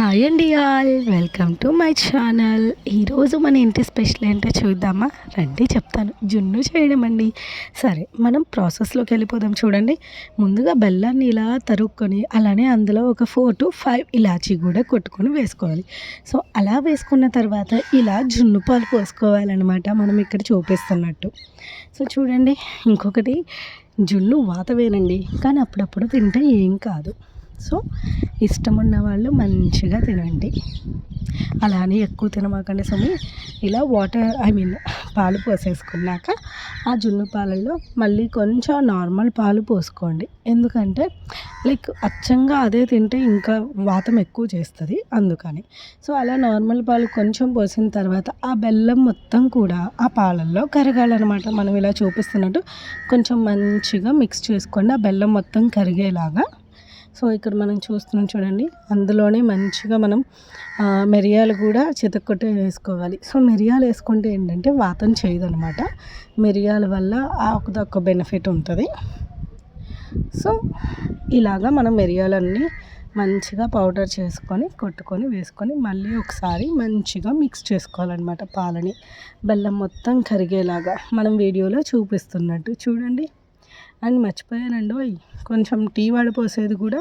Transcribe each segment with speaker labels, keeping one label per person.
Speaker 1: Hi అండి all. Welcome to my channel. ఈరోజు మన ఇంటి స్పెషల్ ఏంటో చూద్దామా? రండి చెప్తాను. జున్ను చేయడం అండి. సరే మనం ప్రాసెస్లోకి వెళ్ళిపోదాం చూడండి. ముందుగా బెల్లాన్ని ఇలా తరుక్కొని అలానే అందులో ఒక ఫోర్ టు ఫైవ్ ఇలాచీ కూడా కొట్టుకొని వేసుకోవాలి. సో అలా వేసుకున్న తర్వాత ఇలా జున్ను పాలు పోసుకోవాలన్నమాట మనం ఇక్కడ చూపిస్తున్నట్టు. సో చూడండి ఇంకొకటి జున్ను వాతవేనండి కానీ అప్పుడప్పుడు తింటే ఏం కాదు. సో ఇష్టం ఉన్న వాళ్ళు మంచిగా తినండి. అలానే ఎక్కువ తినమాకండి స్వామి. ఇలా వాటర్ ఐ మీన్ పాలు పోసేసుకున్నాక ఆ జున్ను పాలల్లో మళ్ళీ కొంచెం నార్మల్ పాలు పోసుకోండి. ఎందుకంటే లైక్ అచ్చంగా అదే తింటే ఇంకా వాతం ఎక్కువ చేస్తుంది అందుకని. సో అలా నార్మల్ పాలు కొంచెం పోసిన తర్వాత ఆ బెల్లం మొత్తం కూడా ఆ పాలల్లో కరగాలన్నమాట. మనం ఇలా చూపిస్తున్నట్టు కొంచెం మంచిగా మిక్స్ చేసుకోండి. ఆ బెల్లం మొత్తం కరిగేలాగా సో ఇక్కడ మనం చూస్తున్నాం చూడండి. అందులోనే మంచిగా మనం మిరియాలు కూడా చితక్కొట్టే వేసుకోవాలి. సో మిరియాలు వేసుకుంటే ఏంటంటే వాతం చేయదనమాట. మిరియాల వల్ల ఒకదొక్క బెనిఫిట్ ఉంటుంది. సో ఇలాగా మనం మిరియాలన్నీ మంచిగా పౌడర్ చేసుకొని కొట్టుకొని వేసుకొని మళ్ళీ ఒకసారి మంచిగా మిక్స్ చేసుకోవాలన్నమాట పాలని. బెల్లం మొత్తం కరిగేలాగా. మనం వీడియోలో చూపిస్తున్నట్టు చూడండి. అండ్ మర్చిపోయానండి ఓయ్ కొంచెం టీ వడపోసేది కూడా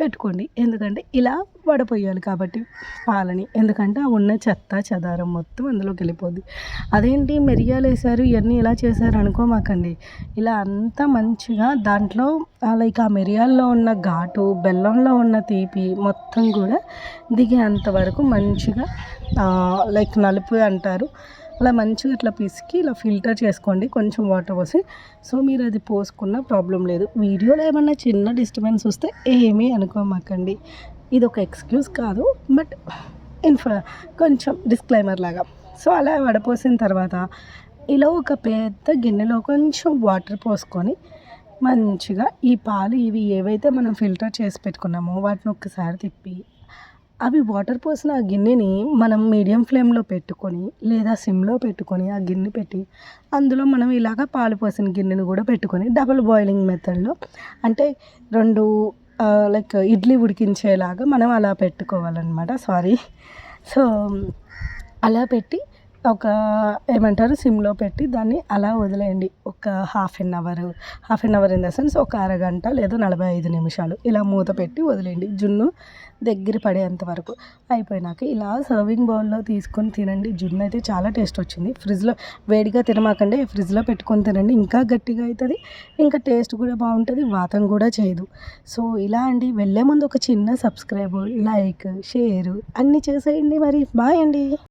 Speaker 1: పెట్టుకోండి. ఎందుకంటే ఇలా వడపోయాలి కాబట్టి పాలని. ఎందుకంటే ఆ ఉన్న చెత్త చెదారం మొత్తం అందులోకి వెళ్ళిపోద్ది. అదేంటి మిరియాలు వేసారు ఇవన్నీ ఇలా చేశారు అనుకోమాకండి. ఇలా అంతా మంచిగా దాంట్లో లైక్ ఆ మిరియాల్లో ఉన్న ఘాటు బెల్లంలో ఉన్న తీపి మొత్తం కూడా దిగేంత వరకు మంచిగా లైక్ నలుపు అంటారు. అలా మంచిగా ఇట్లా పిసికి ఇలా ఫిల్టర్ చేసుకోండి. కొంచెం వాటర్ పోసి. సో మీరు అది పోసుకున్న ప్రాబ్లం లేదు. వీడియోలో ఏమన్నా చిన్న డిస్టర్బెన్స్ వస్తే ఏమీ అనుకోమాకండి. ఇది ఒక ఎక్స్క్యూజ్ కాదు. బట్ ఇన్ఫ కొంచెం డిస్క్లైమర్ లాగా. సో అలా వడపోసిన తర్వాత ఇలా ఒక పెద్ద గిన్నెలో కొంచెం వాటర్ పోసుకొని మంచిగా ఈ పాలు ఇవి ఏవైతే మనం ఫిల్టర్ చేసి పెట్టుకున్నామో వాటిని ఒక్కసారి తిప్పి అవి వాటర్ పోసిన ఆ గిన్నెని మనం మీడియం ఫ్లేమ్లో పెట్టుకొని లేదా సిమ్లో పెట్టుకొని ఆ గిన్నె పెట్టి అందులో మనం ఇలాగ పాలు పోసిన గిన్నెను కూడా పెట్టుకొని డబుల్ బాయిలింగ్ మెథడ్లో అంటే రెండు లైక్ ఇడ్లీ ఉడికించేలాగా మనం అలా పెట్టుకోవాలన్నమాట. సారీ. సో అలా పెట్టి ఒక ఏమంటారు సిమ్లో పెట్టి దాన్ని అలా వదిలేయండి. ఒక half an hour half an hour in the sense ఒక అరగంట లేదా నలభై ఐదు నిమిషాలు ఇలా మూత పెట్టి వదిలేయండి. జున్ను దగ్గర పడేంత వరకు అయిపోయినాక ఇలా సర్వింగ్ బౌల్లో తీసుకొని తినండి. జున్ను అయితే చాలా టేస్ట్ వచ్చింది. ఫ్రిడ్జ్లో వేడిగా తినమాకండి. ఫ్రిడ్జ్లో పెట్టుకొని తినండి. ఇంకా గట్టిగా అవుతుంది ఇంకా టేస్ట్ కూడా బాగుంటుంది. వాతం కూడా చేయదు. సో ఇలా అండి. వెళ్ళే ముందు ఒక చిన్న సబ్స్క్రైబ్ లైక్ షేర్ అన్నీ చేసేయండి మరి. బాయ్ అండి.